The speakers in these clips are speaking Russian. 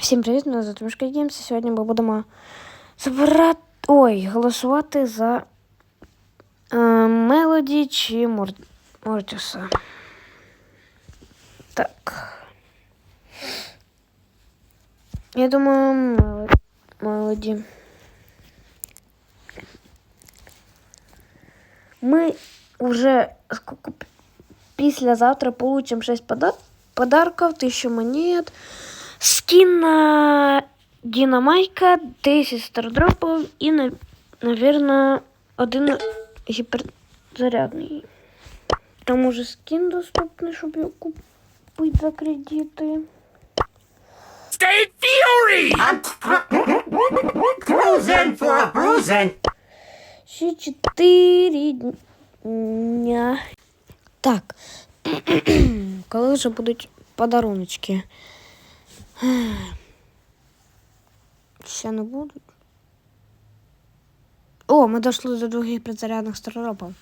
Всім привіт, мене звати Мишка Геймс. і Сьогодні ми будемо забирати. Ой, голосувати за е, Мелоді чи Мор... Мортіса. Так. Я думаю, Мело- Мелоді. Ми вже сколько... післязавтра получим 6 пода... подарків, 1000 монет. Скин на Динамайка, 10 стардропів і, на- наверное, один гіперзарядний. Там уже скин доступний, щоб його купити за кредити. State Fury! I'm cruising for a bruising. Ще 4 дня. Так. Коли вже будуть подаруночки? Ще не будуть. О, ми дійшли до других предзарядних старлопів.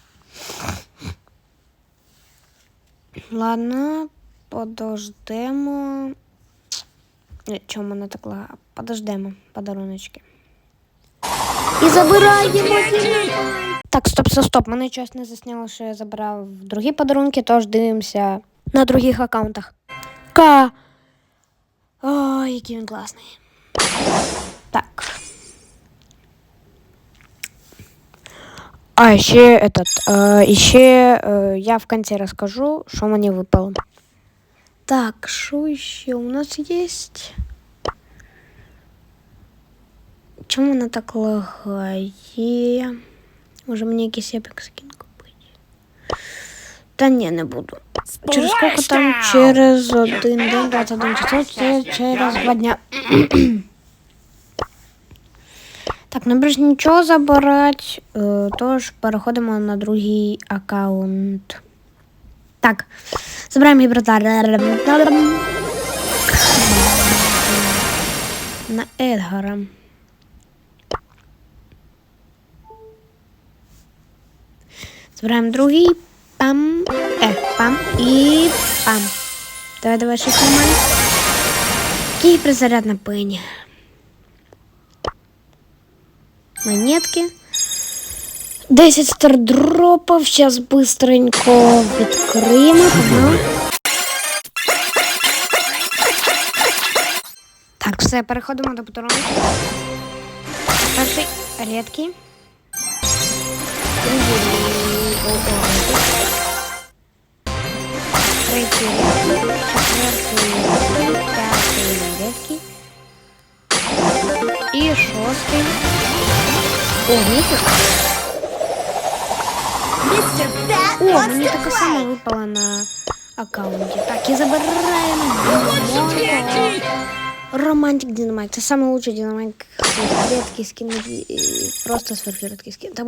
Ладно, подождемо. Чому мене так лагає? Подождемо подаруночки. І забираємо Так, стоп, стоп, стоп. Мене щось не засняло, що я забрав другі подарунки, тож дивимося на других аккаунтах. Ка. Ой, який він класний. Так. А ще этот, э, ще э, я в конце расскажу, что мне выпало. Так, что еще у нас есть? Чому вона так лагає? Може мені якийсь епік скін купити? Та ні, не буду. Через сколько там? Через один день, 21 часов, це через два дня. Так, не більш нічого забирати, е, тож переходимо на другий аккаунт. Так, забираємо гібралтар. На Едгара. Збираємо другий. Пам, э, пам и пам. Давай, давай, шесть нормально. Гиперзаряд на Пенни. Монетки. 10 стардропов. Сейчас быстренько откроем их. Ага. Так, все, переходимо до патрону. Перший редкий. О, месяц. О, мне только сама выпала на аккаунте. Так, и забираем. Романтик Динамайк. Это самый лучший Динамайк. Редкий скин. Просто сверхредкий скин. Так,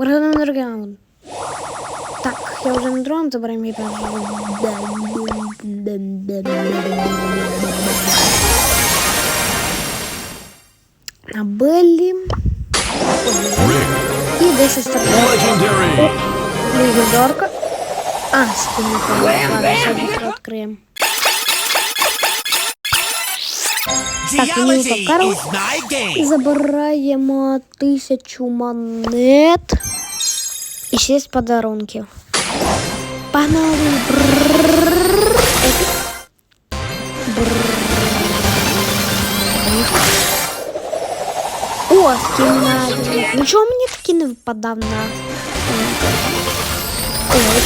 так, я уже на дрон, прям. ребят. Набелли. 10 стартов. Легендарка. А, спину там. Ладно, забитро откроем. Так, минута Карл. Забираємо а, тысячу монет. и шість подарунки. Погнали. О, скин на... Ничего мне мені таки не випадав на. Ой.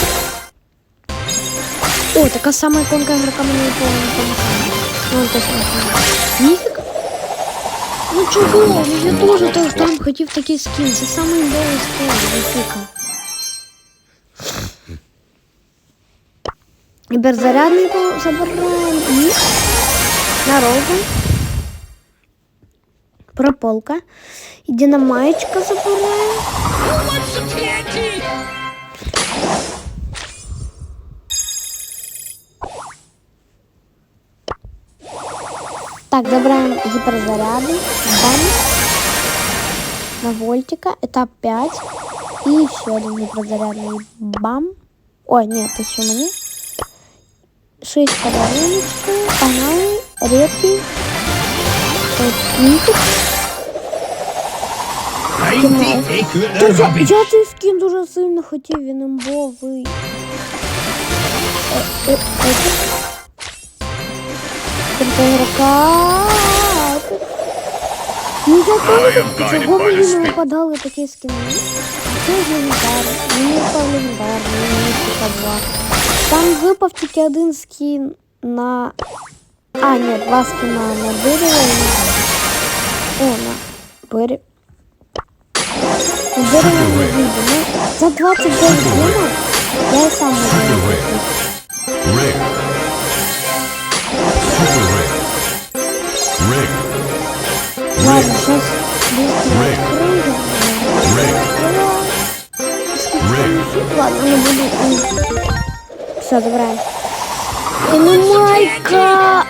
О, така сама іконка ігрока мені випала на телефоні. Ну, точно. Ніфіга. Ну чого? Ну я дуже теж там хотів такий скін. Це самий ідеальний скін, Ніфіга. І беззарядний по- забираємо. І народу. Прополка. І динамаєчка забираємо. Так, забираем гиперзаряды. Бам. На вольтика. Этап 5. И еще один гиперзарядный. Бам. Ой, нет, еще мне. 6 подаруночков. Погнали. Редкий. я, been. я цей скін дуже сильно хотів, він імбовий. Е, е, е. Кілька ігрока. Ну я I am теж, guided чого by мені the не spirit. випадали такі скіни? Це ж легендар, мені випав легендар, мені випав два. Там випав тільки один скін на... А, ні, два скіна на дерево і на О, на бері. Дерево не вийде. Ну, за 29 гривень я і сам не Super знаю. rare. Rare. Super rare. Rare. Ладно, сейчас Рейд. Rare. Rare. Ладно, не буду. Все, забираем. Майка!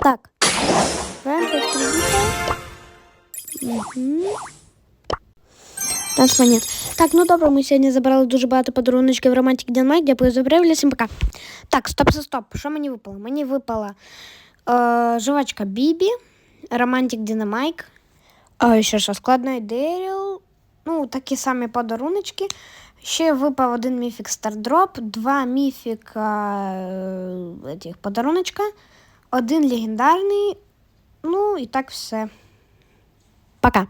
Так. Правильно, Угу. Танц монет. Так, ну добре, ми сьогодні забрали дуже багато подаруночків Romantic Dynamite. Дякую за перегляд, всім пока. Так, стоп, стоп, стоп. Що мені випало? Мені випала е, жвачка Бібі, Romantic Dynamite, е, ще що, складний Деріл, ну, такі самі подаруночки. Ще випав один міфік Стардроп, два міфіка е, этих подаруночка, один легендарний, ну і так все. Пока.